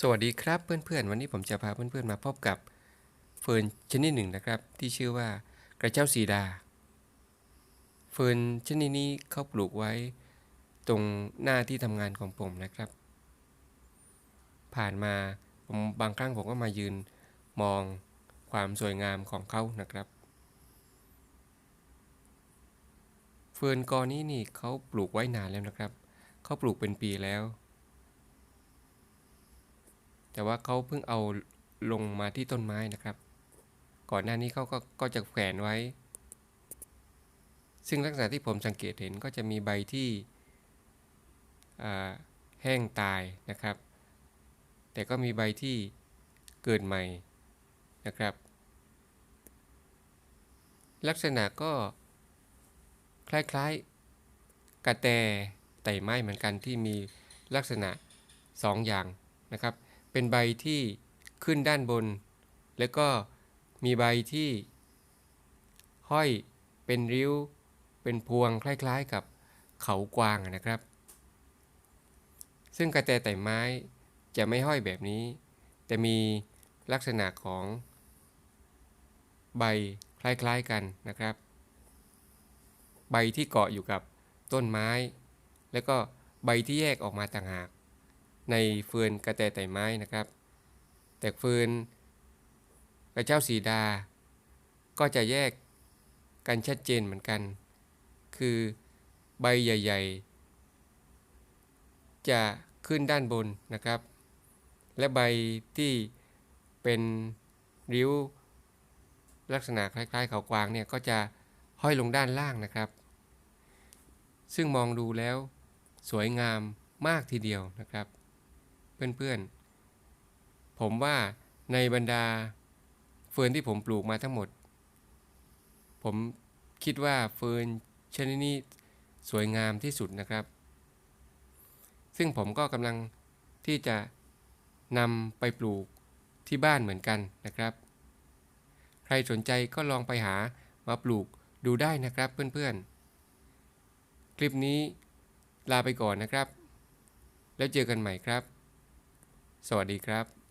สวัสดีครับเพื่อนๆ วันนี้ผมจะพาเพื่อนๆมาพบกับเฟิร์นชนิดหนึ่งนะครับ ที่ชื่อว่ากระเจ้าสีดา เฟิร์นชนิดนี้เขาปลูกไว้ตรงหน้าที่ทำงานของผมนะครับ ผ่านมาผมบางครั้งผมก็มายืนมองความสวยงามของเขานะครับ เฟิร์นกอนี้นี่เขาปลูกไว้นานแล้วนะครับเขาปลูกเป็นปีแล้ว แต่ว่าเขาเพิ่งเอาลงมาที่ต้นไม้นะครับ ก่อนหน้านี้เขาก็ก็จะแขวนไว้ ซึ่งลักษณะที่ผมสังเกตเห็นก็จะมีใบที่แห้งตายนะครับ แต่ก็มีใบที่เกิดใหม่นะครับ ลักษณะก็คล้ายๆกระแตไต่ไม้เหมือนกันที่มีลักษณะสองอย่างนะครับ เป็นใบที่ขึ้นด้านบน แล้วก็มีใบที่ ห้อยเป็นริ้ว เป็นพวงคล้ายๆกับเขากวางนะครับ ซึ่งกระแตไต่ไม้จะไม่ห้อยแบบนี้ แต่มีลักษณะของใบคล้ายๆกันนะครับ ใบที่เกาะอยู่กับต้นไม้ แล้วก็ใบที่แยกออกมาต่างหาก ในเฟือนกระแตไต่ไม้นะครับ แต่เฟือนกระเจ้าสีดา ก็จะแยกกันชัดเจนเหมือนกัน คือใบใหญ่ ๆ จะขึ้นด้านบนนะครับ และใบที่เป็นริ้ว ลักษณะคล้ายๆเขากวางเนี่ยก็จะห้อยลงด้านล่างนะครับ ซึ่งมองดูแล้วสวยงามมากทีเดียวนะครับ เพื่อนๆ ผมว่าในบรรดาเฟิร์นที่ผมปลูกมาทั้งหมด ผมคิดว่าเฟิร์นชนิดนี้สวยงามที่สุดนะครับ ซึ่งผมก็กำลังที่จะนำไปปลูกที่บ้านเหมือนกันนะครับ ใครสนใจก็ลองไปหามาปลูกดูได้นะครับเพื่อนๆ คลิปนี้ลาไปก่อนนะครับ แล้วเจอกันใหม่ครับ สวัสดีครับ